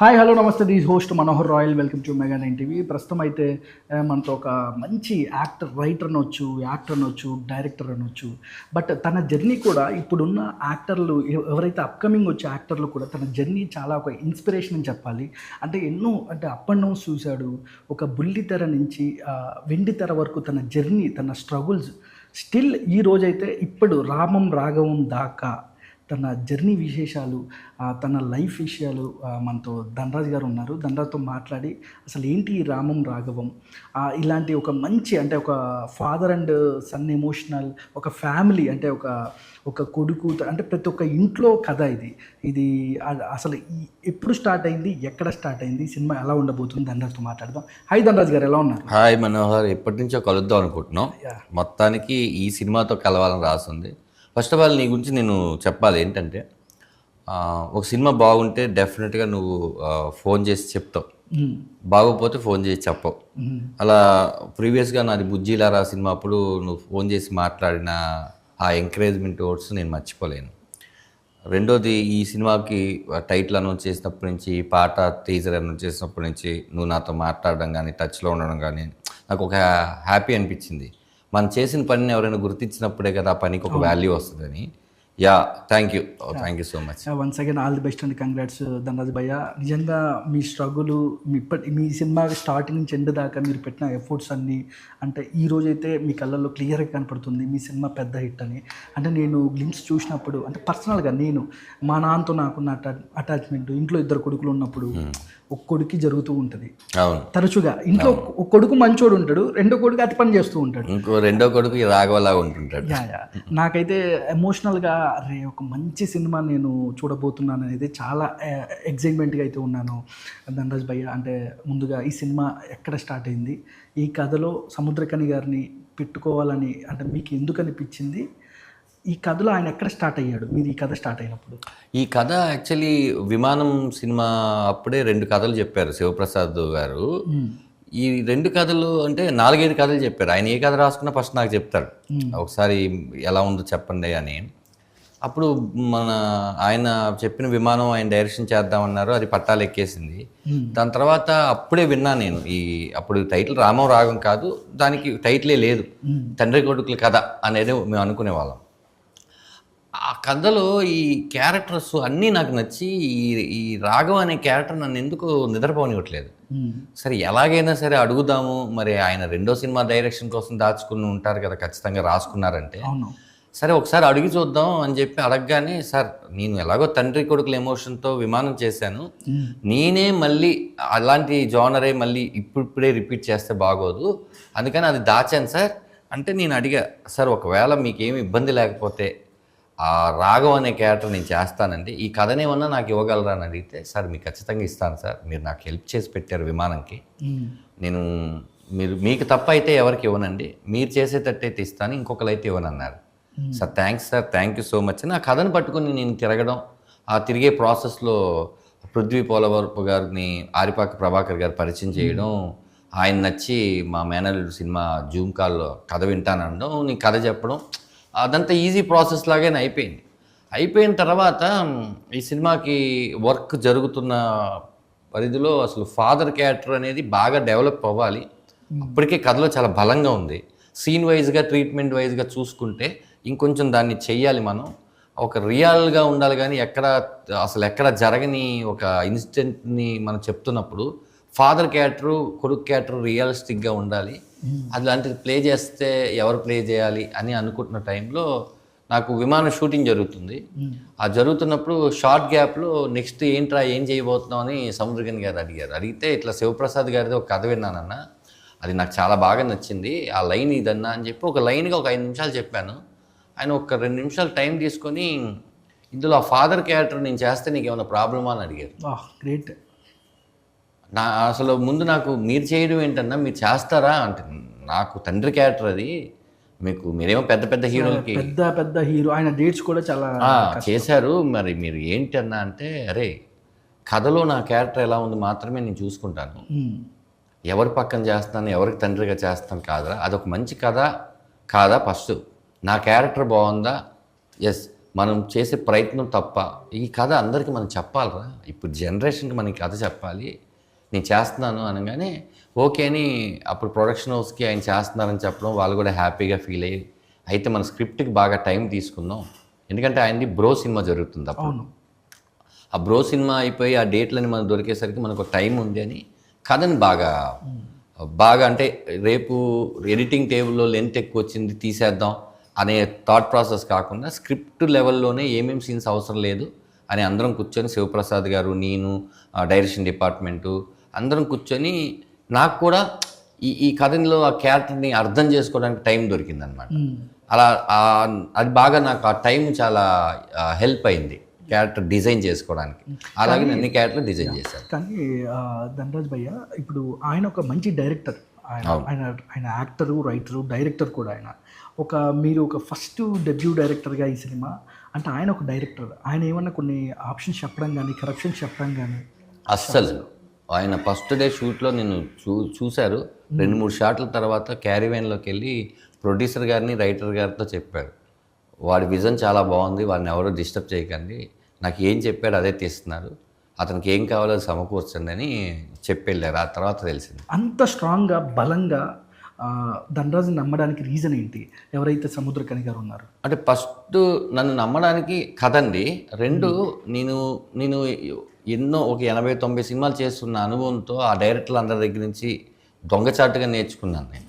Hi hello నమస్తే this host Manohar Royal welcome to mega nine TV ప్రస్తుతం అయితే eh, మనతో ఒక మంచి యాక్టర్ రైటర్ అనొచ్చు యాక్టర్ అనొచ్చు డైరెక్టర్ అనొచ్చు. బట్ తన జర్నీ కూడా ఇప్పుడున్న యాక్టర్లు ఎవరైతే అప్కమింగ్ వచ్చే యాక్టర్లు కూడా తన జర్నీ చాలా ఒక ఇన్స్పిరేషన్ అని చెప్పాలి. అంటే ఎన్నో అంటే అప్ అండ్ డౌన్స్ చూశాడు. ఒక బుల్లి తెర నుంచి వెండి తెర వరకు తన జర్నీ తన స్ట్రగుల్స్ స్టిల్ ఈ రోజైతే ఇప్పుడు రామం రాఘవం దాకా తన జర్నీ విశేషాలు తన లైఫ్ విషయాలు మనతో ధనరాజ్ గారు ఉన్నారు. ధనరాజ్తో మాట్లాడి అసలు ఏంటి రామం రాఘవం? ఇలాంటి ఒక మంచి అంటే ఒక ఫాదర్ అండ్ సన్ ఎమోషనల్ ఒక ఫ్యామిలీ అంటే ఒక ఒక కొడుకు అంటే ప్రతి ఒక్క ఇంట్లో కథ ఇది. ఇది అసలు ఎప్పుడు స్టార్ట్ అయింది ఎక్కడ స్టార్ట్ అయింది సినిమా ఎలా ఉండబోతుంది ధనరాజ్తో మాట్లాడదాం. హాయ్ ధనరాజ్ గారు ఎలా ఉన్నారు? హాయ్ మనోహర్ ఎప్పటి నుంచో కలుద్దాం అనుకుంటున్నాం. మొత్తానికి ఈ సినిమాతో కలవాలని రాసింది. ఫస్ట్ ఆఫ్ ఆల్ నీ గురించి నేను చెప్పాలి ఏంటంటే ఒక సినిమా బాగుంటే డెఫినెట్గా నువ్వు ఫోన్ చేసి చెప్తావు. బాగోపోతే ఫోన్ చేసి చెప్పవు. అలా ప్రీవియస్గా నాది బుజ్జిలారా సినిమా అప్పుడు నువ్వు ఫోన్ చేసి మాట్లాడిన ఆ ఎంకరేజ్మెంట్ వర్డ్స్ నేను మర్చిపోలేను రెండోది ఈ సినిమాకి టైటిల్ అనౌన్స్ చేసినప్పటి నుంచి పాట టీజర్ అనౌన్స్ చేసినప్పటి నుంచి నువ్వు నాతో మాట్లాడడం కానీ టచ్లో ఉండడం కానీ నాకు ఒక హ్యాపీ అనిపించింది మనం చేసిన పనిని ఎవరైనా గుర్తించినప్పుడే కదా ఆ పనికి ఒక వాల్యూ వస్తుందని. Yeah thank you thank you so much once again all the best and congrats Dhanraj భయ్య నిజంగా మీ స్ట్రగుల్ మీ ఇప్పటి మీ సినిమా స్టార్టింగ్ నుంచి ఎండ్ దాకా మీరు పెట్టిన ఎఫర్ట్స్ అన్నీ అంటే ఈ రోజైతే మీ కళ్ళల్లో క్లియర్గా కనపడుతుంది మీ సినిమా పెద్ద హిట్ అని. అంటే నేను గ్లిమ్స్ చూసినప్పుడు అంటే పర్సనల్గా నేను మా నాన్నతో నాకున్న అటా అటాచ్మెంట్ ఇంట్లో ఇద్దరు కొడుకులు ఉన్నప్పుడు ఒక కొడుకు జరుగుతూ ఉంటుంది. తరచుగా ఇంట్లో ఒక కొడుకు మంచోడు ఉంటాడు రెండో కొడుకు అతి పని చేస్తూ ఉంటాడు. ఇంకో రెండో కొడుకు రాఘవలాగా ఉంటుంటాడు. నాకైతే ఎమోషనల్గా అరే ఒక మంచి సినిమా నేను చూడబోతున్నాను అనేది చాలా ఎగ్జైట్మెంట్గా అయితే ఉన్నాను. ధనరాజ్ భయ్య అంటే ముందుగా ఈ సినిమా ఎక్కడ స్టార్ట్ అయింది? ఈ కథలో సముద్రకని గారిని పెట్టుకోవాలని అంటే మీకు ఎందుకు అనిపించింది? ఈ కథలో ఆయన ఎక్కడ స్టార్ట్ అయ్యాడు? మీరు ఈ కథ స్టార్ట్ అయినప్పుడు. ఈ కథ యాక్చువల్లీ విమానం సినిమా అప్పుడే రెండు కథలు చెప్పారు శివప్రసాద్ గారు. ఈ రెండు కథలు అంటే నాలుగైదు కథలు చెప్పారు. ఆయన ఏ కథ రాసుకున్నా ఫస్ట్ నాకు చెప్తారు ఒకసారి ఎలా ఉందో చెప్పండి అని. అప్పుడు మన ఆయన చెప్పిన విమానం ఆయన డైరెక్షన్ చేద్దామన్నారు. అది పట్టాలు ఎక్కేసింది. దాని తర్వాత అప్పుడే విన్నా నేను ఈ అప్పుడు టైటిల్ రామం రాగం కాదు. దానికి టైటిలే లేదు. తండ్రి కొడుకుల కథ అనేది మేము అనుకునే వాళ్ళం ఆ కథలో ఈ క్యారెక్టర్స్ అన్నీ నాకు నచ్చి ఈ ఈ రాఘవ అనే క్యారెక్టర్ నన్ను ఎందుకు నిద్రపోనివ్వట్లేదు? సరే ఎలాగైనా సరే అడుగుదాము. మరి ఆయన రెండో సినిమా డైరెక్షన్ కోసం దాచుకుని ఉంటారు కదా ఖచ్చితంగా రాసుకున్నారంటే. సరే ఒకసారి అడిగి చూద్దాం అని చెప్పి అడగగానే సార్ నేను ఎలాగో తండ్రి కొడుకుల ఎమోషన్తో విమానం చేశాను. నేనే మళ్ళీ అలాంటి జోనరే మళ్ళీ ఇప్పుడిప్పుడే రిపీట్ చేస్తే బాగోదు. అందుకని అది దాచాను సార్. అంటే నేను అడిగా సార్ ఒకవేళ మీకేమి ఇబ్బంది లేకపోతే ఆ రాఘవ్ అనే క్యారెక్టర్ నేను చేస్తానండి. ఈ కథనేమన్నా నాకు ఇవ్వగలరా అని అడిగితే సార్ మీకు ఖచ్చితంగా ఇస్తాను సార్. మీరు నాకు హెల్ప్ చేసి పెట్టారు విమానంకి. నేను మీరు మీకు తప్ప అయితే ఎవరికి ఇవ్వనండి. మీరు చేసేటట్టయితే ఇస్తాను ఇంకొకరు అయితే ఇవ్వనన్నారు. Sir thanks sir. Thank you so much. అని ఆ కథను పట్టుకుని నేను తిరగడం ఆ తిరిగే ప్రాసెస్లో పృథ్వీ పోలవరపు గారిని ఆరిపాక ప్రభాకర్ గారు పరిచయం చేయడం ఆయన నచ్చి మా మేనల్లుడు సినిమా జూమ్ కాల్లో కథ వింటానడం నేను కథ చెప్పడం అదంతా ఈజీ ప్రాసెస్ లాగానే అయిపోయింది. అయిపోయిన తర్వాత ఈ సినిమాకి వర్క్ జరుగుతున్న పరిధిలో అసలు ఫాదర్ క్యారెక్టర్ అనేది బాగా డెవలప్ అవ్వాలి. అప్పటికే కథలో చాలా బలంగా ఉంది. సీన్ వైజ్గా ట్రీట్మెంట్ వైజ్గా చూసుకుంటే ఇంకొంచెం దాన్ని చెయ్యాలి మనం. ఒక రియల్గా ఉండాలి కానీ ఎక్కడ అసలు ఎక్కడ జరగని ఒక ఇన్సిడెంట్ని మనం చెప్తున్నప్పుడు ఫాదర్ క్యారెక్టర్ కొడుకు క్యారెక్టర్ రియలిస్టిక్గా ఉండాలి. అలాంటిది ప్లే చేస్తే ఎవరు ప్లే చేయాలి అని అనుకుంటున్న టైంలో నాకు విమాన షూటింగ్ జరుగుతుంది. ఆ జరుగుతున్నప్పుడు షార్ట్ గ్యాప్లో నెక్స్ట్ ఏంట్రా ఏం చేయబోతున్నావు అని సముద్రగన్ గారు అడిగారు. అడిగితే ఇట్లా శివప్రసాద్ గారిది ఒక కథ విన్నానన్న. అది నాకు చాలా బాగా నచ్చింది. ఆ లైన్ ఇదన్నా అని చెప్పి ఒక లైన్గా ఒక ఐదు నిమిషాలు చెప్పాను. ఆయన ఒక రెండు నిమిషాలు టైం తీసుకొని ఇందులో ఆ ఫాదర్ క్యారెక్టర్ నేను చేస్తే నీకు ఏమైనా ప్రాబ్లమా అని అడిగారు. గ్రేట్. నా అసలు ముందు నాకు మీరు చేయడం ఏంటన్నా మీరు చేస్తారా అంటే నాకు తండ్రి క్యారెక్టర్ అది. మీకు మీరేమో పెద్ద పెద్ద హీరోలకి పెద్ద పెద్ద హీరో. ఆయన డేట్స్ కూడా చాలా చేశారు. మరి మీరు ఏంటి అన్నా అంటే అరే కథలో నా క్యారెక్టర్ ఎలా ఉంది మాత్రమే నేను చూసుకుంటాను. ఎవరి పక్కన చేస్తాను ఎవరికి తండ్రిగా చేస్తాను కాదరా. అదొక మంచి కథ కాదా ఫస్ట్. నా క్యారెక్టర్ బాగుందా? ఎస్ మనం చేసే ప్రయత్నం తప్ప. ఈ కథ అందరికీ మనం చెప్పాలరా. ఇప్పుడు జనరేషన్కి మనకి కథ చెప్పాలి. నేను చేస్తున్నాను అనగానే ఓకే అని అప్పుడు ప్రొడక్షన్ హౌస్కి ఆయన చేస్తున్నారని చెప్పడం వాళ్ళు కూడా హ్యాపీగా ఫీల్ అయ్యి అయితే మన స్క్రిప్ట్కి బాగా టైం తీసుకుందాం ఎందుకంటే ఆయనది బ్రో సినిమా జరుగుతుంది అప్పుడు. ఆ బ్రో సినిమా అయిపోయి ఆ డేట్లని మనకు దొరికేసరికి మనకు టైం ఉంది అని కథని బాగా బాగా అంటే రేపు ఎడిటింగ్ టేబుల్లో లెంత్ ఎక్కువ వచ్చింది తీసేద్దాం అనే థాట్ ప్రాసెస్ కాకుండా స్క్రిప్ట్ లెవెల్లోనే ఏమేమి సీన్స్ అవసరం లేదు అని అందరం కూర్చొని శివప్రసాద్ గారు నేను డైరెక్షన్ డిపార్ట్మెంటు అందరం కూర్చొని నాకు కూడా ఈ ఈ కథలో ఆ క్యారెక్టర్ని అర్థం చేసుకోవడానికి టైం దొరికిందనమాట. అలా అది బాగా నాకు ఆ టైం చాలా హెల్ప్ అయింది క్యారెక్టర్ డిజైన్ చేసుకోవడానికి. అలాగే నేను అన్ని క్యారెక్టర్ డిజైన్ చేశాను కానీ ధనరాజ్ భయ్య ఇప్పుడు ఆయన ఒక మంచి డైరెక్టర్. ఆయన ఆయన ఆయన యాక్టరు రైటరు డైరెక్టర్ కూడా ఆయన. ఒక మీరు ఒక ఫస్ట్ డెబ్యూ డైరెక్టర్గా ఈ సినిమా అంటే ఆయన ఒక డైరెక్టర్. ఆయన ఏమన్నా కొన్ని ఆప్షన్స్ చెప్పడం కానీ కరప్షన్స్ చెప్పడం కానీ? అస్సలు. ఆయన ఫస్ట్ డే షూట్లో నేను చూ చూశారు. రెండు మూడు షాట్ల తర్వాత క్యారీవెన్లోకి వెళ్ళి ప్రొడ్యూసర్ గారిని రైటర్ గారితో చెప్పాడు. వాడి విజన్ చాలా బాగుంది వాడిని ఎవరో డిస్టర్బ్ చేయకండి. నాకు ఏం చెప్పాడు అదే తీస్తున్నారు. అతనికి ఏం కావాలో సమకూర్చండి అని చెప్పి వెళ్ళారు ఆ తర్వాత తెలిసింది. అంత స్ట్రాంగ్గా బలంగా ఆ, ధనరాజుని నమ్మడానికి రీజన్ ఏంటి? ఎవరైతే సముద్రకని గారు ఉన్నారు. అంటే ఫస్ట్ నన్ను నమ్మడానికి కదండి. రెండు నేను నేను ఎన్నో ఒక ఎనభై తొంభై సినిమాలు చేస్తున్న అనుభవంతో ఆ డైరెక్టర్లు అందరి దగ్గర నుంచి దొంగచాటుగా నేర్చుకున్నాను నేను.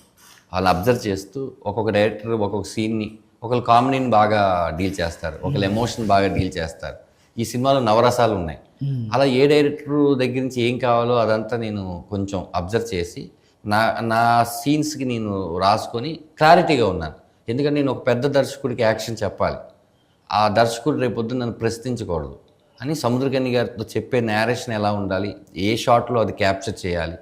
వాళ్ళని అబ్జర్వ్ చేస్తూ ఒక్కొక్క డైరెక్టర్ ఒక్కొక్క సీన్ని ఒకళ్ళు కామెడీని బాగా డీల్ చేస్తారు ఒకళ్ళు ఎమోషన్ బాగా డీల్ చేస్తారు. ఈ సినిమాలో నవరసాలు ఉన్నాయి. అలా ఏ డైరెక్టర్ దగ్గర నుంచి ఏం కావాలో అదంతా నేను కొంచెం అబ్జర్వ్ చేసి నా నా సీన్స్కి నేను రాసుకొని క్లారిటీగా ఉన్నాను. ఎందుకంటే నేను ఒక పెద్ద దర్శకుడికి యాక్షన్ చెప్పాలి. ఆ దర్శకుడు రేపొద్దు నన్ను ప్రశ్నించకూడదు. అని సముద్రకని గారితో చెప్పే నేరేషన్ ఎలా ఉండాలి? ఏ షాట్లో అది క్యాప్చర్ చేయాలి?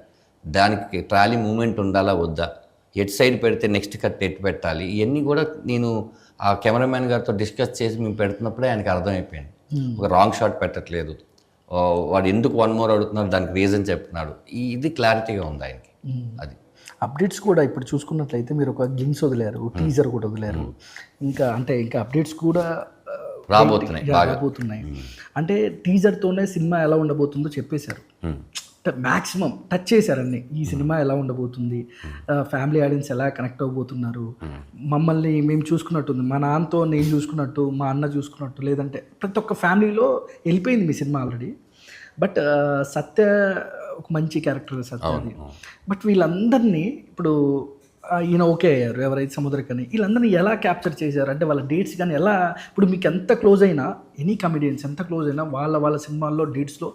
దానికి ట్రాలీ మూమెంట్ ఉండాలా? వద్దా? ఎటు సైడ్ పెడితే నెక్స్ట్ కట్ ఎటు పెట్టాలి? ఇవన్నీ కూడా నేను ఆ కెమెరామ్యాన్ గారితో డిస్కస్ చేసి మేము పెడుతున్నప్పుడే ఆయనకి అర్థమైపోయింది. ఒక రాంగ్ షాట్ పెట్టట్లేదు. వాడు ఎందుకు వన్ మోర్ అడుగుతున్నాడు? దానికి రీజన్ చెప్తున్నాడు. ఇది క్లారిటీగా ఉంది ఆయనకి. అది. అప్డేట్స్ కూడా ఇప్పుడు చూసుకున్నట్లయితే మీరు ఒక గ్లిమ్స్ వదిలేరు టీజర్ కూడా వదిలేరు. ఇంకా అంటే ఇంకా అప్డేట్స్ కూడా రాబోతున్నాయి రాబోతున్నాయి. అంటే టీజర్తోనే సినిమా ఎలా ఉండబోతుందో చెప్పేశారు. మ్యాక్సిమం టచ్ చేశారన్ని ఈ సినిమా ఎలా ఉండబోతుంది? ఫ్యామిలీ ఆడియన్స్ ఎలా కనెక్ట్ అవ్వబోతున్నారు మమ్మల్ని మేము చూసుకున్నట్టుంది. మా నాన్నతో నేను చూసుకున్నట్టు మా అన్న చూసుకున్నట్టు లేదంటే ప్రతి ఒక్క ఫ్యామిలీలో వెళ్ళిపోయింది మీ సినిమా ఆల్రెడీ బట్ సత్య ఒక మంచి క్యారెక్టర్ సత్యది బట్ వీళ్ళందరినీ ఇప్పుడు ఈయన ఓకే అయ్యారు ఎవరైతే సముద్రకని వీళ్ళందరినీ ఎలా క్యాప్చర్ చేశారు? అంటే వాళ్ళ డేట్స్ కానీ ఎలా ఇప్పుడు మీకు ఎంత క్లోజ్ అయినా ఎనీ కమెడియన్స్ ఎంత క్లోజ్ అయినా వాళ్ళ వాళ్ళ సినిమాల్లో డేట్స్లో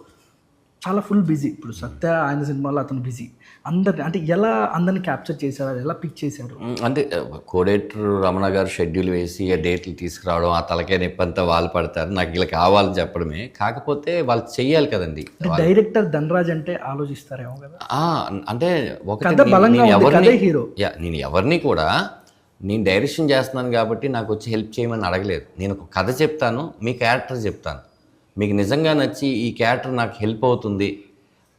చాలా ఫుల్ బిజీ ఇప్పుడు సత్య ఆయన సినిమాలో అతను బిజీ అందరిని అంటే ఎలా అందరిని క్యాప్చర్ చేశారు ఎలా పిక్ చేశారు? అంటే కోడేటర్ రమణ గారు షెడ్యూల్ వేసి ఆ డేట్లు తీసుకురావడం ఆ తలకాయ నొప్పి అంతా వాళ్ళు పడతారు. నాకు ఇలా కావాలని చెప్పడమే. కాకపోతే వాళ్ళు చెయ్యాలి కదండి. డైరెక్టర్ ధనరాజ్ అంటే ఆలోచిస్తారేమో కదా? అంటే ఎవరిని కథే హీరో. యా, నేను ఎవరిని కూడా నేను డైరెక్షన్ చేస్తున్నాను కాబట్టి నాకు వచ్చి హెల్ప్ చేయమని అడగలేదు. నేను ఒక కథ చెప్తాను మీ క్యారెక్టర్ చెప్తాను. మీకు నిజంగా నచ్చి ఈ క్యారెక్టర్ నాకు హెల్ప్ అవుతుంది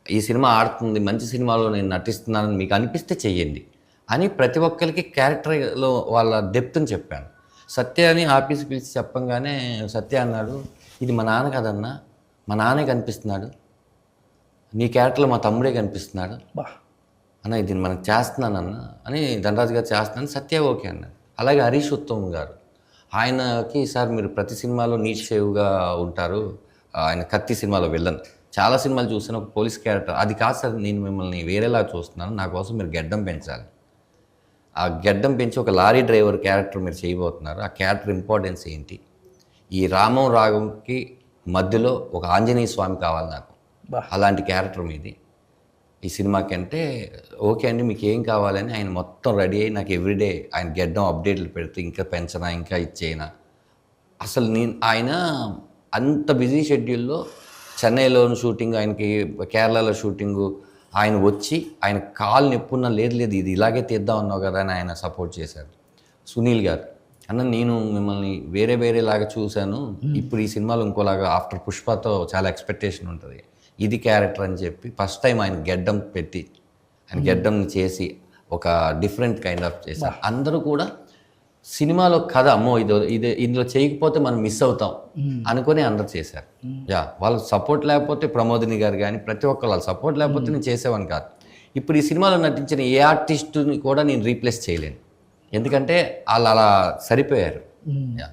ఈ సినిమా ఆడుతుంది మంచి సినిమాలో నేను నటిస్తున్నానని మీకు అనిపిస్తే చెయ్యండి అని ప్రతి ఒక్కరికి క్యారెక్టర్లో వాళ్ళ డెప్త్ని చెప్పాను. సత్య అని ఆఫీస్కి పిలిచి చెప్పంగానే సత్య అన్నాడు ఇది మా నాన్న కదన్నా మా నాన్నే కనిపిస్తున్నాడు నీ క్యారెక్టర్లో మా తమ్ముడే కనిపిస్తున్నాడు. బా. అన్న ఇది మనం చేస్తున్నానన్న అని ధనరాజు గారు చేస్తున్నాను సత్య ఓకే అన్నారు అలాగే హరీష్ ఉత్తమ్ గారు ఆయనకి సార్ మీరు ప్రతి సినిమాలో నీట్ షేవ్గా ఉంటారు ఆయన కత్తి సినిమాలో వెళ్ళను చాలా సినిమాలు చూసిన ఒక పోలీస్ క్యారెక్టర్. అది కాదు సార్ నేను మిమ్మల్ని వేరేలా చూస్తున్నాను. నా కోసం మీరు గెడ్డం పెంచాలి. ఆ గెడ్డం పెంచి ఒక లారీ డ్రైవర్ క్యారెక్టర్ మీరు చేయబోతున్నారు. ఆ క్యారెక్టర్ ఇంపార్టెన్స్ ఏంటి? ఈ రామం రాగంకి మధ్యలో ఒక ఆంజనేయ స్వామి కావాలి నాకు. అలాంటి క్యారెక్టర్ మీది. ఈ సినిమాకి అంటే ఓకే అండి మీకు ఏం కావాలని ఆయన మొత్తం రెడీ అయ్యి నాకు ఎవ్రీడే ఆయన గెడ్డం అప్డేట్లు పెడుతూ ఇంకా పెంచనా ఇంకా ఇచ్చేయనా. అసలు నేను ఆయన అంత బిజీ షెడ్యూల్లో చెన్నైలో షూటింగ్ ఆయనకి కేరళలో షూటింగు ఆయన వచ్చి ఆయన కాలు నొప్పున్న లేదు లేదు ఇది ఇలాగే తీద్దాం అన్నావు కదా అని ఆయన సపోర్ట్ చేశారు. సునీల్ గారు అన్న నేను మిమ్మల్ని వేరే వేరేలాగా చూశాను. ఇప్పుడు ఈ సినిమాలో ఇంకోలాగా ఆఫ్టర్ పుష్పతో చాలా ఎక్స్పెక్టేషన్ ఉంటుంది. ఇది క్యారెక్టర్ అని చెప్పి ఫస్ట్ టైం ఆయన గెడ్డం పెట్టి ఆయన గెడ్డం చేసి ఒక డిఫరెంట్ కైండ్ ఆఫ్ చేశారు. అందరూ కూడా సినిమాలో కథ అమ్మో ఇది ఇది ఇందులో చేయకపోతే మనం మిస్ అవుతాం అనుకొని అందరు చేశారు. యా వాళ్ళ సపోర్ట్ లేకపోతే ప్రమోదిని గారు కానీ ప్రతి ఒక్కరు వాళ్ళ సపోర్ట్ లేకపోతే నేను చేసేవాడిని కాదు. ఇప్పుడు ఈ సినిమాలో నటించిన ఏ ఆర్టిస్టుని కూడా నేను రీప్లేస్ చేయలేను. ఎందుకంటే వాళ్ళు అలా సరిపోయారు. యా.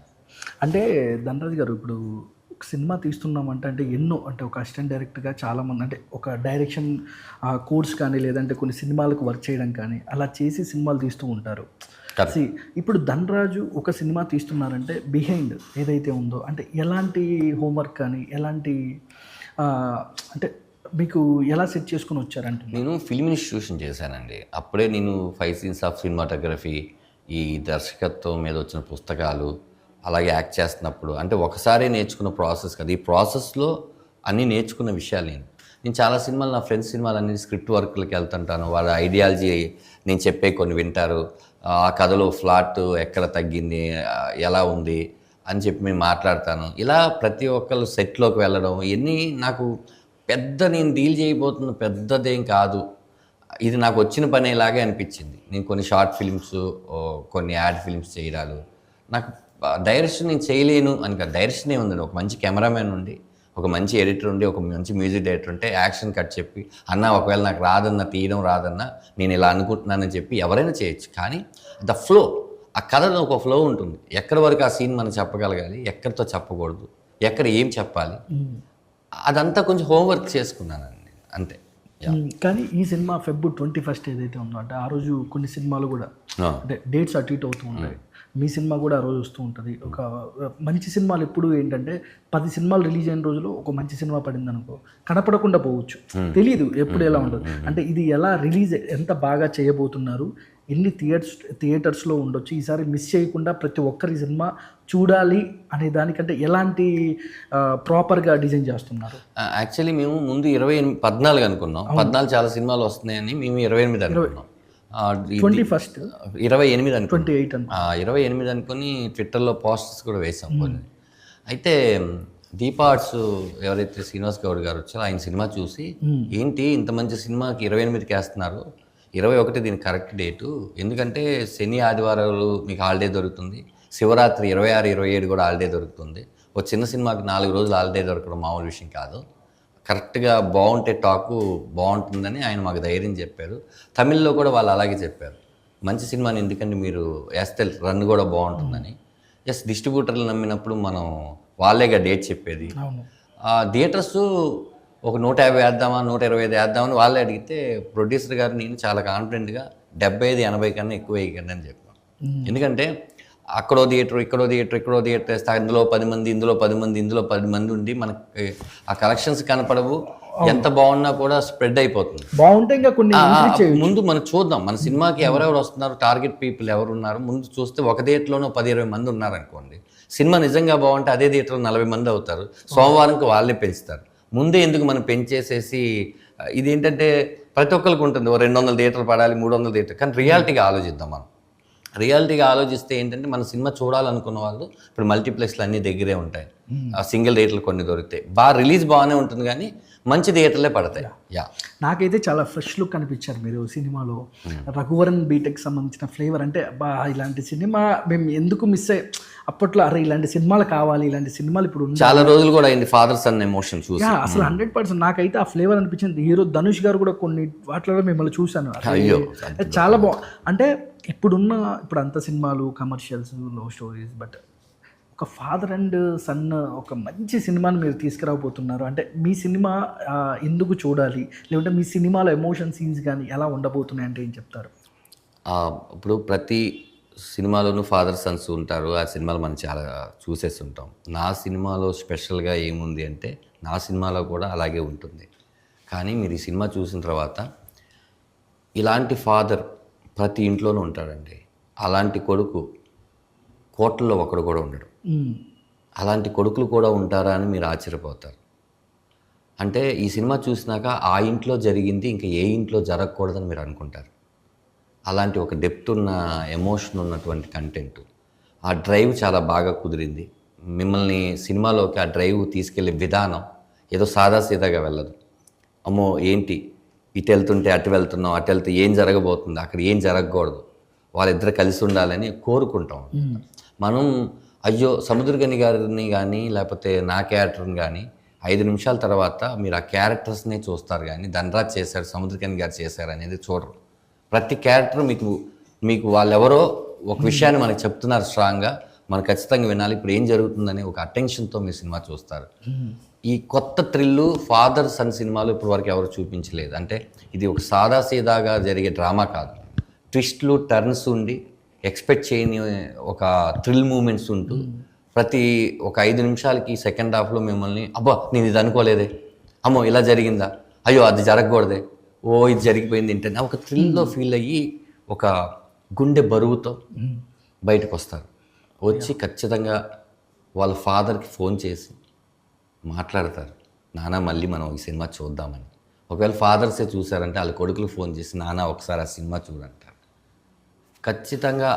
అంటే ధనరాజ్ గారు ఇప్పుడు ఒక సినిమా తీస్తున్నామంటే అంటే ఎన్నో అంటే ఒక అసిస్టెంట్ డైరెక్టర్గా చాలామంది అంటే ఒక డైరెక్షన్ కోర్స్ కానీ లేదంటే కొన్ని సినిమాలకు వర్క్ చేయడం కానీ అలా చేసి సినిమాలు తీస్తూ ఉంటారు. See, ఇప్పుడు ధనరాజు ఒక సినిమా తీస్తున్నారంటే బిహైండ్ ఏదైతే ఉందో అంటే ఎలాంటి హోంవర్క్ కానీ ఎలాంటి అంటే మీకు ఎలా సెట్ చేసుకుని వచ్చారంటే నేను ఫిల్మ్ ఇన్స్టిట్యూషన్ చేశానండి. అప్పుడే నేను ఫైవ్ సీన్స్ ఆఫ్ సినిమాటోగ్రఫీ ఈ దర్శకత్వం మీద వచ్చిన పుస్తకాలు అలాగే యాక్ట్ చేస్తున్నప్పుడు. అంటే ఒకసారి నేర్చుకున్న ప్రాసెస్ కదా. ఈ ప్రాసెస్లో అన్నీ నేర్చుకున్న విషయాలు నేను. నేను చాలా సినిమాలు నా ఫ్రెండ్స్ సినిమాలు అన్ని స్క్రిప్ట్ వర్క్లకి వెళ్తుంటాను. వాళ్ళ ఐడియాలజీ నేను చెప్పే కొన్ని వింటారు. ఆ కథలో ఫ్లాట్ ఎక్కడ తగ్గింది ఎలా ఉంది అని చెప్పి మేము మాట్లాడతాను. ఇలా ప్రతి ఒక్కరు సెట్లోకి వెళ్ళడం ఇవన్నీ నాకు పెద్ద నేను డీల్ చేయబోతున్న పెద్దదేం కాదు. ఇది నాకు వచ్చిన పని ఇలాగే అనిపించింది. నేను కొన్ని షార్ట్ ఫిల్మ్స్ కొన్ని యాడ్ ఫిల్మ్స్ చేయడాలు. నాకు డైరెక్షన్ నేను చేయలేను అని కాదు. డైరెక్షన్ ఏముందండి? ఒక మంచి కెమెరామెన్ ఉండి ఒక మంచి ఎడిటర్ ఉండి ఒక మంచి మ్యూజిక్ డైరెక్టర్ ఉంటే యాక్షన్ కట్ చెప్పి అన్న ఒకవేళ నాకు రాదన్న తీయడం రాదన్న నేను ఇలా అనుకుంటున్నానని చెప్పి ఎవరైనా చేయొచ్చు. కానీ ద ఫ్లో ఆ కథలో ఒక ఫ్లో ఉంటుంది. ఎక్కడి వరకు ఆ సీన్ మనం చెప్పగలగాలి? ఎక్కడితో చెప్పకూడదు? ఎక్కడ ఏం చెప్పాలి? అదంతా కొంచెం హోంవర్క్ చేసుకున్నానండి అంతే. మ్మ్. కానీ ఈ సినిమా ఫెబ్ ట్వంటీ ఫస్ట్ ఏదైతే ఉందో అంటే ఆ రోజు కొన్ని సినిమాలు కూడా. అంటే డేట్స్ అటు ఇటు అవుతూ ఉంటాయి. మీ సినిమా కూడా ఆ రోజు వస్తూ ఉంటుంది. ఒక మంచి సినిమాలు ఎప్పుడు ఏంటంటే పది సినిమాలు రిలీజ్ అయిన రోజులో ఒక మంచి సినిమా పడింది అనుకో కనపడకుండా పోవచ్చు. తెలియదు ఎప్పుడు ఎలా ఉంటుంది. అంటే ఇది ఎలా రిలీజ్ ఎంత బాగా చేయబోతున్నారు ఎన్ని థియేటర్స్ థియేటర్స్లో ఉండొచ్చు ఈసారి మిస్ చేయకుండా ప్రతి ఒక్కరి సినిమా చూడాలి అనే దానికంటే ఎలాంటి ప్రాపర్గా డిజైన్ చేస్తున్నారు? యాక్చువల్లీ మేము ముందు ఇరవై ఎనిమిది పద్నాలుగు అనుకున్నాం. పద్నాలుగు చాలా సినిమాలు వస్తున్నాయని మేము ఇరవై ఎనిమిది అనుకున్నాం. Twenty first? ఇరవై ఎనిమిది అనుకున్నాం. ట్వంటీ ఎయిట్ అనుకో ఇరవై ఎనిమిది అనుకుని ట్విట్టర్లో పోస్టర్స్ కూడా వేసాం కొన్ని. అయితే దీపా ఆర్ట్స్ ఎవరైతే శ్రీనివాస్ గౌడ్ గారు వచ్చారో ఆయన సినిమా చూసి ఏంటి ఇంత మంచి సినిమాకి ఇరవై ఎనిమిదికి వేస్తున్నారు ఇరవై ఒకటి దీని కరెక్ట్ డేటు. ఎందుకంటే శని ఆదివారాలు మీకు హాలిడే దొరుకుతుంది. శివరాత్రి ఇరవై ఆరు ఇరవై ఏడు కూడా హాలిడే దొరుకుతుంది. ఒక చిన్న సినిమాకి నాలుగు రోజులు హాలిడే దొరకడం మామూలు విషయం కాదు. కరెక్ట్గా బాగుంటే టాకు బాగుంటుందని ఆయన మాకు ధైర్యం చెప్పారు. తమిళ్ళో కూడా వాళ్ళు అలాగే చెప్పారు. మంచి సినిమాని ఎందుకంటే మీరు వేస్తే రన్ కూడా బాగుంటుందని. ఎస్ డిస్ట్రిబ్యూటర్లు నమ్మినప్పుడు మనం వాళ్ళేగా డేట్ చెప్పేది. థియేటర్స్ ఒక నూట యాభై వేద్దామా నూట ఇరవై ఐదు వేద్దామని వాళ్ళే అడిగితే ప్రొడ్యూసర్ గారు నేను చాలా కాన్ఫిడెంట్గా డెబ్బై ఐదు ఎనభై కన్నా ఎక్కువ వేయకండి అని చెప్పాను ఎందుకంటే అక్కడో థియేటర్ ఇక్కడో థియేటర్ ఇక్కడో థియేటర్ వేస్తే అందులో పది మంది ఇందులో పది మంది ఇందులో పది మంది ఉండి మనకి ఆ కలెక్షన్స్ కనపడవు. ఎంత బాగున్నా కూడా స్ప్రెడ్ అయిపోతుంది. బాగుంటే ఇంకా కొన్ని. ముందు మనం చూద్దాం. మన సినిమాకి ఎవరెవరు వస్తున్నారు టార్గెట్ పీపుల్ ఎవరు ఉన్నారు? ముందు చూస్తే ఒక థియేటర్లోనో పది ఇరవై మంది ఉన్నారు అనుకోండి సినిమా నిజంగా బాగుంటే అదే థియేటర్లో నలభై మంది అవుతారు. సోమవారంకి వాళ్ళే పెంచుతారు. ముందే ఎందుకు మనం పెంచేసేసి ఆ, ఇదేంటంటే ప్రతి ఒక్కరికి ఉంటుంది. ఓ రెండు వందల థియేటర్లు పడాలి మూడు వందల థియేటర్. కానీ రియాలిటీగా ఆలోచిద్దాం మనం. రియాలిటీగా ఆలోచిస్తే ఏంటంటే మన సినిమా చూడాలనుకున్న వాళ్ళు ఇప్పుడు మల్టీప్లెక్స్లు అన్నీ దగ్గరే ఉంటాయి. ఆ సింగిల్ థియేటర్లు కొన్ని దొరుకుతాయి. బాగా రిలీజ్ బాగానే ఉంటుంది కానీ మంచి థియేటర్లే పడతాయి. యా. నాకైతే చాలా ఫ్రెష్ లుక్ అనిపించారు మీరు సినిమాలో. రఘువరన్ బీటెక్ సంబంధించిన ఫ్లేవర్ అంటే బా ఇలాంటి సినిమా మేము ఎందుకు మిస్ అయ్యి? అప్పట్లో అరే ఇలాంటి సినిమాలు కావాలి ఇలాంటి సినిమాలు ఇప్పుడు. చాలా రోజులు కూడా అయింది ఫాదర్ సన్ ఎమోషన్ చూసి. అసలు హండ్రెడ్ పర్సెంట్ నాకైతే ఆ ఫ్లేవర్ అనిపించింది. హీరో ధనుష్ గారు కూడా కొన్ని వాటిలో మిమ్మల్ని చూశాను. చాలా బా అంటే ఇప్పుడున్న ఇప్పుడు అంత సినిమాలు కమర్షియల్స్ లవ్ స్టోరీస్ బట్ ఒక ఫాదర్ అండ్ సన్ ఒక మంచి సినిమాని మీరు తీసుకురాబోతున్నారు. అంటే మీ సినిమా ఎందుకు చూడాలి? లేకుంటే మీ సినిమాలో ఎమోషన్ సీన్స్ కానీ ఎలా ఉండబోతున్నాయి అంటే ఏం చెప్తారు? ఇప్పుడు ప్రతి సినిమాలోనూ ఫాదర్ సన్స్ ఉంటారు. ఆ సినిమాలు మనం చాలా చూసేసి ఉంటాం నా సినిమాలో స్పెషల్గా ఏముంది అంటే నా సినిమాలో కూడా అలాగే ఉంటుంది. కానీ మీరు ఈ సినిమా చూసిన తర్వాత ఇలాంటి ఫాదర్ ప్రతి ఇంట్లోనూ ఉంటాడండి. అలాంటి కొడుకు కోట్లలో ఒకడు కూడా ఉండడు. అలాంటి కొడుకులు కూడా ఉంటారా అని మీరు ఆశ్చర్యపోతారు. అంటే ఈ సినిమా చూసినాక ఆ ఇంట్లో జరిగింది ఇంకా ఏ ఇంట్లో జరగకూడదని మీరు అనుకుంటారు. అలాంటి ఒక డెప్త్ ఉన్న ఎమోషన్ ఉన్నటువంటి కంటెంట్ ఆ డ్రైవ్ చాలా బాగా కుదిరింది. మిమ్మల్ని సినిమాలోకి ఆ డ్రైవ్ తీసుకెళ్ళే విధానం ఏదో సాదాసీదాగా వెళ్ళదు. అమ్మో ఏంటి? ఇటు వెళ్తుంటే అటు వెళ్తున్నాం అటు వెళ్తే ఏం జరగబోతుంది అక్కడ ఏం జరగకూడదు. వాళ్ళిద్దరు కలిసి ఉండాలని కోరుకుంటాం. మనం అయ్యో సముద్రగని గారిని కానీ లేకపోతే నా క్యారెక్టర్ని కానీ ఐదు నిమిషాల తర్వాత మీరు ఆ క్యారెక్టర్స్నే చూస్తారు కానీ ధనరాజ్ చేశారు సముద్రగని గారు చేశారు అనేది చూడరు. ప్రతి క్యారెక్టర్ మీకు మీకు వాళ్ళెవరో ఒక విషయాన్ని మనకు చెప్తున్నారు స్ట్రాంగ్గా మనం ఖచ్చితంగా వినాలి ఇప్పుడు ఏం జరుగుతుందని ఒక అటెన్షన్తో మీ సినిమా చూస్తారు. ఈ కొత్త థ్రిల్లు ఫాదర్ సన్ సినిమాలు ఇప్పటి వరకు ఎవరు చూపించలేదు. అంటే ఇది ఒక సాదాసీదాగా జరిగే డ్రామా కాదు. ట్విస్ట్లు టర్న్స్ ఉండి ఎక్స్పెక్ట్ చేయని ఒక థ్రిల్ మూమెంట్స్ ఉంటూ ప్రతి ఒక ఐదు నిమిషాలకి సెకండ్ హాఫ్లో మిమ్మల్ని అబ్బా నేను ఇది అనుకోలేదే. అమ్మో ఇలా జరిగిందా? అయ్యో అది జరగకూడదే. ఓ ఇది జరిగిపోయింది. ఏంటంటే ఒక థ్రిల్లో ఫీల్ అయ్యి ఒక గుండె బరువుతో బయటకు వస్తారు వచ్చి ఖచ్చితంగా వాళ్ళ ఫాదర్కి ఫోన్ చేసి మాట్లాడతారు. నాన్న మళ్ళీ మనం ఈ సినిమా చూద్దామని. ఒకవేళ ఫాదర్సే చూసారంటే వాళ్ళ కొడుకులు ఫోన్ చేసి నాన్న ఒకసారి ఆ సినిమా చూడంటారు. ఖచ్చితంగా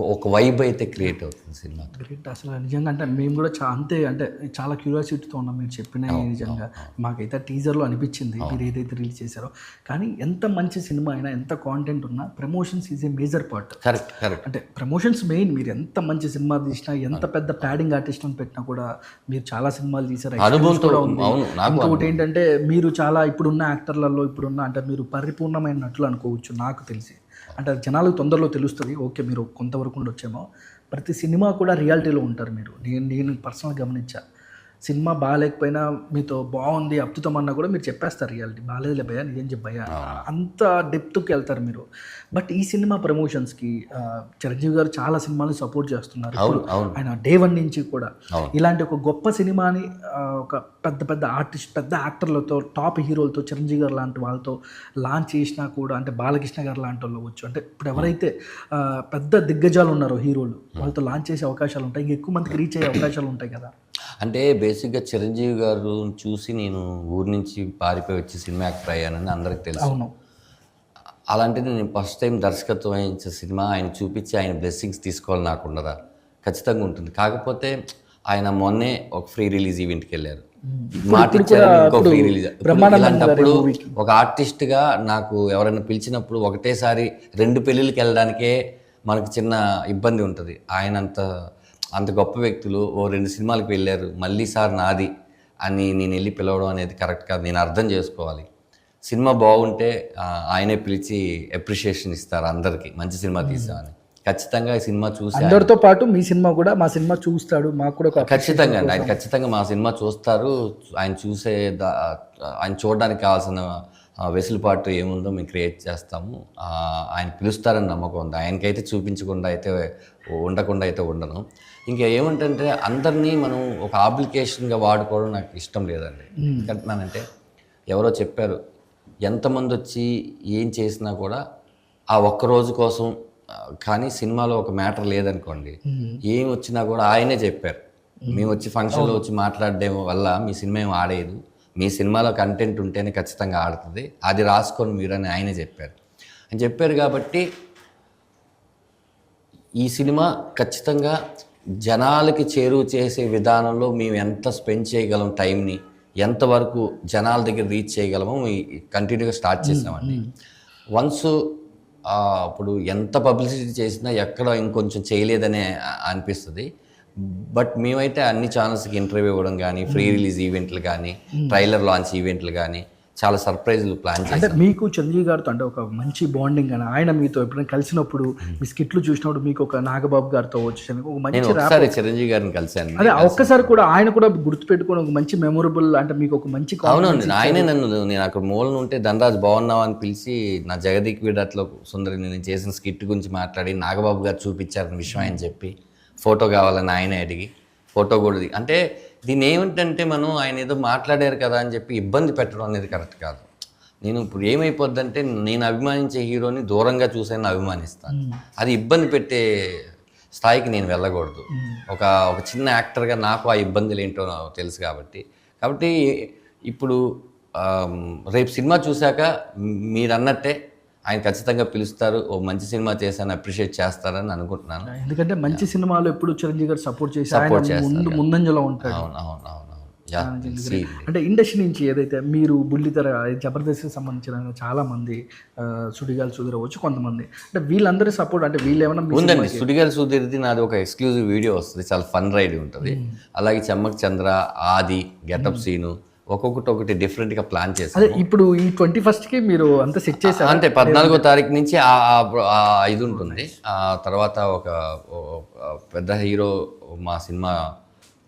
ఒక వైబ్ అయితే క్రియేట్ అవుతుంది. సినిమా గ్రేట్ అసలు నిజంగా అంటే మేము కూడా చా అంతే అంటే చాలా క్యూరియాసిటీతో ఉన్నాం మీరు చెప్పిన నిజంగా. మాకైతే టీజర్లో అనిపించింది మీరు ఏదైతే రిలీజ్ చేశారో. కానీ ఎంత మంచి సినిమా అయినా ఎంత కాంటెంట్ ఉన్నా promotions is a major part correct correct అంటే ప్రమోషన్స్ మెయిన్ మీరు ఎంత మంచి సినిమా తీసినా ఎంత పెద్ద ప్యాడింగ్ ఆర్టిస్ట్ అని పెట్టినా కూడా మీరు చాలా సినిమాలు తీసారు అనుభవంతో ఇంకొకటి ఏంటంటే మీరు చాలా ఇప్పుడున్న యాక్టర్లలో ఇప్పుడున్న అంటే మీరు పరిపూర్ణమైన నటులు అనుకోవచ్చు నాకు తెలిసి. అంటే జనాలకు తొందరలో తెలుస్తుంది. ఓకే మీరు కొంతవరకు ఉండొచ్చేమో. ప్రతి సినిమా కూడా రియాలిటీలో ఉంటారు మీరు. నేను నేను పర్సనల్ గమనించా. సినిమా బాగాలేకపోయినా మీతో బాగుంది అద్భుతం అన్నా కూడా మీరు చెప్పేస్తారు రియాలిటీ. బాగాలేదులే భయ్యా నిజం చెప్పయ్యా అంత డెప్త్కి వెళ్తారు మీరు. బట్ ఈ సినిమా ప్రమోషన్స్కి చిరంజీవి గారు చాలా సినిమాలు సపోర్ట్ చేస్తున్నారు ఆయన డే వన్ నుంచి కూడా. ఇలాంటి ఒక గొప్ప సినిమాని ఒక పెద్ద పెద్ద ఆర్టిస్ట్ పెద్ద యాక్టర్లతో టాప్ హీరోలతో చిరంజీవి గారు లాంటి వాళ్ళతో లాంచ్ చేసినా కూడా అంటే బాలకృష్ణ గారు లాంటి వాళ్ళు వచ్చు అంటే ఇప్పుడు ఎవరైతే పెద్ద దిగ్గజాలు ఉన్నారో హీరోలు వాళ్ళతో లాంచ్ చేసే అవకాశాలు ఉంటాయి. ఇంకా ఎక్కువ మందికి రీచ్ అయ్యే అవకాశాలు ఉంటాయి కదా. అంటే బేసిక్గా చిరంజీవి గారు చూసి నేను ఊరి నుంచి పారిపోయి వచ్చి సినిమా యాక్టర్ అయ్యానని అందరికి తెలుసు. అలాంటిది నేను ఫస్ట్ టైం దర్శకత్వం వహించే సినిమా ఆయన చూపించి ఆయన బ్లెస్సింగ్స్ తీసుకోవాలి నాకు ఉండదా ఖచ్చితంగా ఉంటుంది. కాకపోతే ఆయన మొన్నే ఒక ఫ్రీ రిలీజ్ ఈవెంట్కి వెళ్ళారు. మాట ఇచ్చారు ఇంకో ఫ్రీ రిలీజ్. ఇలాంటప్పుడు ఒక ఆర్టిస్ట్గా నాకు ఎవరైనా పిలిచినప్పుడు ఒకటేసారి రెండు పెళ్ళిళ్ళకి వెళ్ళడానికే మనకు చిన్న ఇబ్బంది ఉంటుంది. ఆయన అంత అంత గొప్ప వ్యక్తులు ఓ రెండు సినిమాలకు వెళ్ళారు మళ్ళీ సార్ నాది అని నేను వెళ్ళి పిలవడం అనేది కరెక్ట్ కాదు నేను అర్థం చేసుకోవాలి. సినిమా బాగుంటే ఆయనే పిలిచి అప్రిషియేషన్ ఇస్తారు అందరికీ మంచి సినిమా తీసామని. ఖచ్చితంగా ఈ సినిమా చూసి అందరితో పాటు మీ సినిమా కూడా మా సినిమా చూస్తాడు మాకు కూడా ఖచ్చితంగా అండి ఆయన ఖచ్చితంగా మా సినిమా చూస్తారు ఆయన చూసే ఆయన చూడడానికి కావాల్సిన వెసులుబాటు ఏముందో మేము క్రియేట్ చేస్తాము. ఆయన పిలుస్తారని నమ్మకం ఉంది ఆయనకైతే చూపించకుండా అయితే ఉండకుండా అయితే ఉండను. ఇంకా ఏమంటే అందరినీ మనం ఒక అప్లికేషన్గా వాడుకోవడం నాకు ఇష్టం లేదండి. ఎందుకంటున్నానంటే ఎవరో చెప్పారు ఎంతమంది వచ్చి ఏం చేసినా కూడా ఆ ఒక్క రోజు కోసం కానీ సినిమాలో ఒక మ్యాటర్ లేదనుకోండి ఏం వచ్చినా కూడా ఆయనే చెప్పారు. మేము. వచ్చి ఫంక్షన్లో వచ్చి మాట్లాడడం వల్ల మీ సినిమా ఏం ఆడేది మీ సినిమాలో కంటెంట్ ఉంటేనే ఖచ్చితంగా ఆడుతుంది. అది రాసుకొని మీరని ఆయనే చెప్పారు. అని చెప్పారు కాబట్టి ఈ సినిమా ఖచ్చితంగా జనాలకి చేరువ చేసే విధానంలో మేము ఎంత స్పెండ్ చేయగలం టైంని ఎంతవరకు జనాల దగ్గర రీచ్ చేయగలమో కంటిన్యూగా స్టార్ట్ చేసామండి. వన్స్ ఇప్పుడు ఎంత పబ్లిసిటీ చేసినా ఎక్కడ ఇంకొంచెం చేయలేదనే అనిపిస్తుంది. బట్ మేమైతే అన్ని ఛానల్స్కి ఇంటర్వ్యూ ఇవ్వడం కానీ ఫ్రీ రిలీజ్ ఈవెంట్లు కానీ ట్రైలర్ లాంచ్ ఈవెంట్లు కానీ చాలా సర్ప్రైజ్లు ప్లాన్ అంటే మీకు చిరంజీవి గారితో అంటే ఒక మంచి బాండింగ్ అని ఆయన మీతో ఎప్పుడైనా కలిసినప్పుడు మీ స్కిట్లు చూసినప్పుడు మీకు ఒక నాగబాబు గారితో వచ్చి ఒక మంచి ఒకసారి చిరంజీవి గారిని కలిశాను. అదే ఒక్కసారి కూడా ఆయన కూడా గుర్తుపెట్టుకుని ఒక మంచి మెమొరబుల్ అంటే మీకు ఒక మంచి అవునండి ఆయనే నన్ను నేను అక్కడ మూలన ఉంటే ధనరాజ్ బాగున్నావు అని పిలిచి నా జగదీక్ వీడట్లో సుందరి నేను చేసిన స్కిట్ గురించి మాట్లాడి నాగబాబు గారు చూపించారని విషయం ఆయన చెప్పి ఫోటో కావాలని ఆయనే అడిగి ఫోటో కూడా అంటే దీన్ని ఏమిటంటే మనం ఆయన ఏదో మాట్లాడారు కదా అని చెప్పి ఇబ్బంది పెట్టడం అనేది కరెక్ట్ కాదు. నేను ఇప్పుడు ఏమైపోద్దంటే నేను అభిమానించే హీరోని దూరంగా చూసాను అభిమానిస్తాను. అది ఇబ్బంది పెట్టే స్థాయికి నేను వెళ్ళకూడదు. ఒక ఒక చిన్న యాక్టర్గా నాకు ఆ ఇబ్బందులు ఏంటో తెలుసు కాబట్టి. కాబట్టి ఇప్పుడు రేపు సినిమా చూశాక మీరు అన్నట్టే ఆయన ఖచ్చితంగా పిలుస్తారు. ఓ మంచి సినిమా చేశాను అప్రిషియేట్ చేస్తారని అనుకుంటున్నాను. ఎందుకంటే మంచి సినిమాలు ఎప్పుడు చిరంజీవి గారు సపోర్ట్ చేసి Support చేస్తారు. ముందు ముందంజలో అవును అవును అవును see. అంటే ఇండస్ట్రీ నుంచి ఏదైతే మీరు బుల్లితెర జబర్దస్త్కి సంబంధించిన చాలా మంది సుడిగాలు సుదిరవచ్చు కొంతమంది. అంటే వీళ్ళందరి సపోర్ట్ అంటే వీళ్ళు ఏమైనా ఉందండి సుడిగాలి సుధీర్ది నాది ఒక ఎక్స్క్లూజివ్ వీడియో వస్తుంది. చాలా ఫన్ రైడ్ ఉంటుంది. అలాగే చెమ్మక్ చంద్ర ఆది గెటప్ సీను ఒక్కొక్కటి ఒకటి different గా ప్లాన్ అదే ఇప్పుడు ఈ ట్వంటీ కి మీరు అంతా సెట్ చేశారు? అంతే పద్నాలుగో తారీఖు నుంచి ఇది ఉంటుంది. ఆ తర్వాత ఒక పెద్ద హీరో మా సినిమా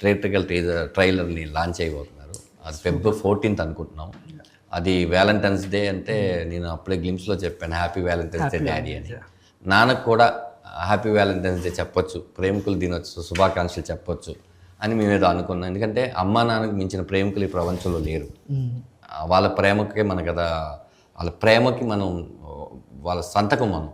థియేట్రికల్ టీజర్ ట్రైలర్ని లాంచ్ అయిపోతున్నారు. అది ఫెబ్ ఫోర్టీన్త్ అనుకుంటున్నాం అది వ్యాలంటైన్స్ డే అంటే నేను అప్పుడే గ్లిమ్స్లో చెప్పాను హ్యాపీ వ్యాలంటైన్స్ డే డాడీ అని. నాన్నకు కూడా హ్యాపీ వ్యాలంటైన్స్ డే చెప్పొచ్చు. ప్రేమికులు తినొచ్చు. శుభాకాంక్షలు చెప్పొచ్చు. అని మేము ఏదో అనుకున్నాం. ఎందుకంటే అమ్మా నాన్నకు మించిన ప్రేమికులు ఈ ప్రపంచంలో లేరు. వాళ్ళ ప్రేమకే మన కదా వాళ్ళ ప్రేమకి మనం వాళ్ళ సంతకం మనం.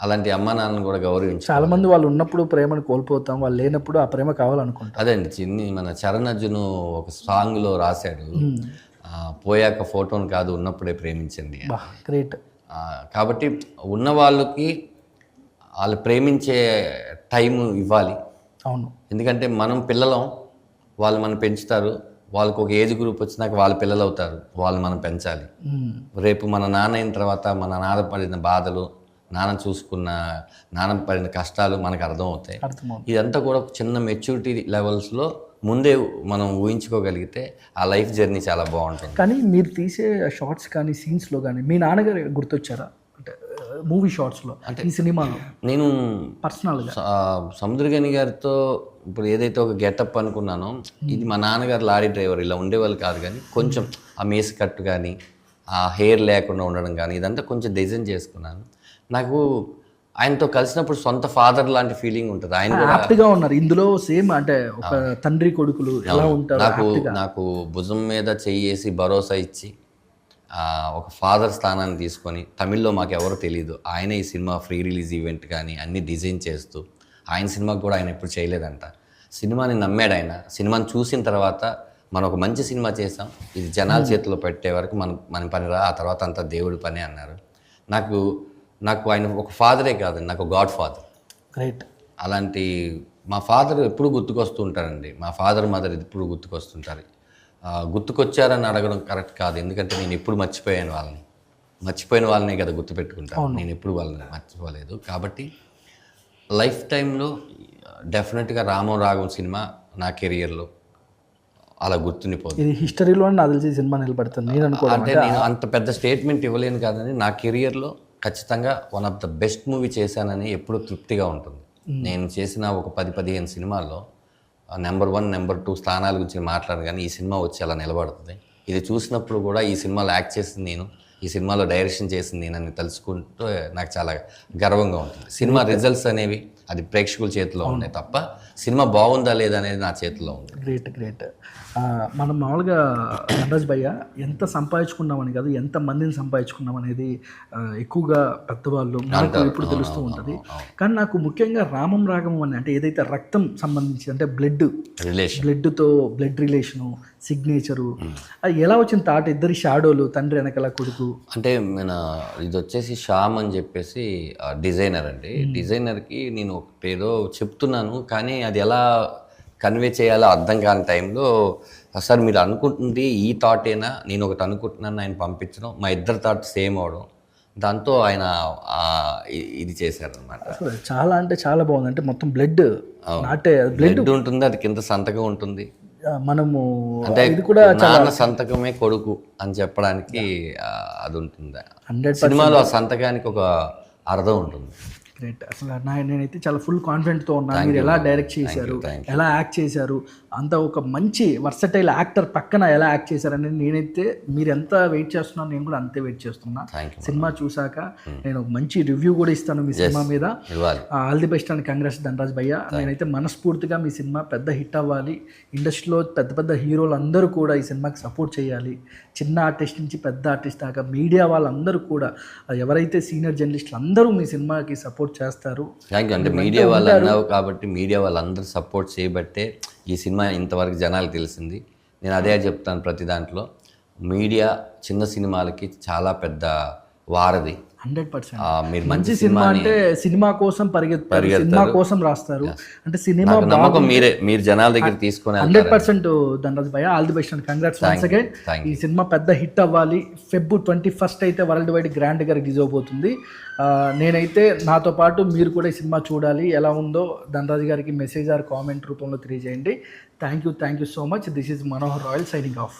అలాంటి అమ్మా నాన్నను కూడా గౌరవించాలి చాలా మంది వాళ్ళు ఉన్నప్పుడు ప్రేమను కోల్పోతాం వాళ్ళు లేనప్పుడు ఆ ప్రేమ కావాలనుకుంటాం. అదే అండి చిన్ని మన చరణ్ అర్జున్ ఒక సాంగ్లో రాశాడు. పోయాక ఫోటోని కాదు ఉన్నప్పుడే ప్రేమించండి గ్రేట్. కాబట్టి ఉన్న వాళ్ళకి వాళ్ళు ప్రేమించే టైం ఇవ్వాలి. అవును. ఎందుకంటే మనం పిల్లలం వాళ్ళు మనం పెంచుతారు. వాళ్ళకి ఒక ఏజ్ గ్రూప్ వచ్చినాక వాళ్ళ పిల్లలు అవుతారు వాళ్ళు మనం పెంచాలి. రేపు మన నాన్న అయిన తర్వాత మన నాన్న పడిన బాధలు నాన్న చూసుకున్న నాన్న పడిన కష్టాలు మనకు అర్థం అవుతాయి ఇదంతా కూడా చిన్న మెచ్యూరిటీ లెవెల్స్లో ముందే మనం ఊహించుకోగలిగితే ఆ లైఫ్ జర్నీ చాలా బాగుంటుంది. కానీ మీరు తీసే షార్ట్స్ కానీ సీన్స్లో కానీ మీ నాన్నగారు గుర్తొచ్చారా? అంటే మూవీ షార్ట్స్లో ఈ సినిమాలో. నేను పర్సనల్గా సముద్రగని గారితో ఇప్పుడు ఏదైతే ఒక గెటప్ అనుకున్నానో ఇది మా నాన్నగారు లారీ డ్రైవర్ ఇలా ఉండేవాళ్ళు కాదు కానీ కొంచెం ఆ మేస్ కట్ కానీ ఆ హెయిర్ లేకుండా ఉండడం కానీ ఇదంతా కొంచెం డిజైన్ చేసుకున్నాను. నాకు ఆయనతో కలిసినప్పుడు సొంత ఫాదర్ లాంటి ఫీలింగ్ ఉంటుంది. ఆయన యాప్ట్గా ఉన్నారు. ఇందులో సేమ్ అంటే ఒక తండ్రి కొడుకులు ఎలా ఉంటారు నాకు నాకు భుజం మీద చెయ్యేసి భరోసా ఇచ్చి ఒక ఫాదర్ స్థానాన్ని తీసుకొని తమిళ్ళో మాకు ఎవరో తెలియదు ఆయనే ఈ సినిమా ఫ్రీ రిలీజ్ ఈవెంట్ కానీ అన్ని డిజైన్ చేస్తూ ఆయన సినిమాకి కూడా ఆయన ఎప్పుడు చేయలేదంట. సినిమాని నమ్మాడు ఆయన. సినిమాని చూసిన తర్వాత మనం ఒక మంచి సినిమా చేసాం ఇది జనాల చేతిలో పెట్టే వరకు మన మన పని రా ఆ తర్వాత అంతా దేవుడి పని అన్నారు. నాకు నాకు ఆయన ఒక ఫాదరే కాదు నాకు గాడ్ ఫాదర్. గ్రేట్ అలాంటి మా ఫాదర్ ఎప్పుడు గుర్తుకొస్తూ ఉంటారండి. మా ఫాదర్ మదర్ ఎప్పుడు గుర్తుకొస్తుంటారు. గుర్తుకొచ్చారని అడగడం కరెక్ట్ కాదు. ఎందుకంటే నేను ఎప్పుడు మర్చిపోయాను వాళ్ళని. మర్చిపోయిన వాళ్ళనే కదా గుర్తుపెట్టుకుంటాను నేను ఎప్పుడు వాళ్ళని మర్చిపోలేదు. కాబట్టి లైఫ్ టైంలో డెఫినెట్గా రామం రాగం సినిమా నా కెరియర్లో అలా గుర్తుండిపోతుంది ఇది హిస్టరీలో నాకు తెలిసి ఈ సినిమా నిలబడుతుంది. నేను అనుకోవడం అంటే నేను అంత పెద్ద స్టేట్మెంట్ ఇవ్వలేను కాదని నా కెరియర్లో ఖచ్చితంగా one of the best movie చేశానని ఎప్పుడు తృప్తిగా ఉంటుంది. నేను చేసిన ఒక పది పదిహేను సినిమాల్లో నెంబర్ వన్ నెంబర్ టూ స్థానాల గురించి మాట్లాడను కానీ ఈ సినిమా వచ్చి అలా నిలబడుతుంది. ఇది చూసినప్పుడు కూడా ఈ సినిమాలో యాక్ట్ చేసింది నేను ఈ సినిమాలో డైరెక్షన్ చేసింది నేనని తలుచుకుంటూ నాకు చాలా గర్వంగా ఉంటుంది. సినిమా రిజల్ట్స్ అనేవి అది ప్రేక్షకుల చేతిలో ఉన్నాయి తప్ప సినిమా బాగుందా లేదా అనేది నా చేతిలో ఉంది. గ్రేట్ గ్రేట్ మనం మామూలుగా ధనరాజ్ భయ్య ఎంత సంపాదించుకున్నామని కాదు ఎంత మందిని సంపాదించుకున్నాం అనేది ఎక్కువగా పెద్దవాళ్ళు మనకు ఇప్పుడు తెలుస్తూ ఉంటుంది. కానీ నాకు ముఖ్యంగా రామం రాగం అని అంటే ఏదైతే రక్తం సంబంధించి అంటే బ్లడ్ రిలేషన్ బ్లడ్తో బ్లడ్ రిలేషను సిగ్నేచరు అది ఎలా వచ్చిన థాట్ ఇద్దరి షాడోలు తండ్రి వెనకాల కొడుకు. అంటే మన ఇది వచ్చేసి శ్యామ్ అని చెప్పేసి డిజైనర్ అండి. డిజైనర్కి నేను ఒకటి ఏదో చెప్తున్నాను కానీ అది ఎలా కన్వే చేయాలో అర్థం కాని టైంలో సార్ మీరు అనుకుంటుంది ఈ థాటేనా నేను ఒకటి అనుకుంటున్నాను ఆయన పంపించడం. మా ఇద్దరు థాట్ సేమ్ అవడం. దాంతో ఆయన ఇది చేశారనమాట చాలా అంటే చాలా బాగుంది. అంటే మొత్తం బ్లడ్ నాటే బ్లడ్ ఉంటుంది అది కింద సంతకం ఉంటుంది. మనము అంటే ఇది కూడా నాన్న సంతకమే కొడుకు అని చెప్పడానికి అది ఉంటుంది. హండ్రెడ్ సినిమాలో ఆ సంతకానికి ఒక అర్థం ఉంటుంది. గ్రేట్ అసలు నా నేనైతే చాలా ఫుల్ కాన్ఫిడెంట్తో ఉన్నాను మీరు ఎలా డైరెక్ట్ చేశారు? ఎలా యాక్ట్ చేశారు? అంత ఒక మంచి వర్సటైల్ యాక్టర్ పక్కన ఎలా యాక్ట్ చేశారని నేనైతే మీరు ఎంత వెయిట్ చేస్తున్నాను నేను కూడా అంతే వెయిట్ చేస్తున్నా. సినిమా చూసాక నేను ఒక మంచి రివ్యూ కూడా ఇస్తాను మీ సినిమా మీద. All the best and. Congrats Dhanraj bhaiya. నేనైతే మనస్ఫూర్తిగా మీ సినిమా పెద్ద హిట్ అవ్వాలి. ఇండస్ట్రీలో పెద్ద పెద్ద హీరోలు అందరూ కూడా ఈ సినిమాకి సపోర్ట్ చేయాలి. చిన్న ఆర్టిస్ట్ నుంచి పెద్ద ఆర్టిస్ట్ దాకా మీడియా వాళ్ళందరూ కూడా ఎవరైతే సీనియర్ జర్నలిస్టులు అందరూ మీ సినిమాకి సపోర్ట్ చేస్తారు. థ్యాంక్ యూ అంటే మీడియా వాళ్ళు అన్నావు కాబట్టి మీడియా వాళ్ళందరూ సపోర్ట్ చేయబట్టే ఈ సినిమా ఇంతవరకు జనాలకు తెలిసింది. నేను అదే చెప్తాను ప్రతి దాంట్లో. మీడియా చిన్న సినిమాలకి చాలా పెద్ద వారధి. Hundred percent. మంచి సినిమా అంటే సినిమా కోసం పరిగెత్తారు. సినిమా కోసం రాస్తారు. అంటే సినిమా నమ్మకం మీరే మీరు జనాల దగ్గర తీసుకొని hundred. Percent Dhanraj bhaiya all the best and. Congrats once again ఈ సినిమా పెద్ద హిట్ అవ్వాలి. ఫెబ్ ట్వంటీ ఫస్ట్ అయితే వరల్డ్ వైడ్ గ్రాండ్గా రిలీజ్ అవబోతుంది. నేనైతే నాతో పాటు మీరు కూడా ఈ సినిమా చూడాలి. ఎలా ఉందో ధనరాజ్ గారికి మెసేజ్ ఆర్ కామెంట్ రూపంలో తెలియజేయండి. Thank you thank you so much this is Manohar Royal signing off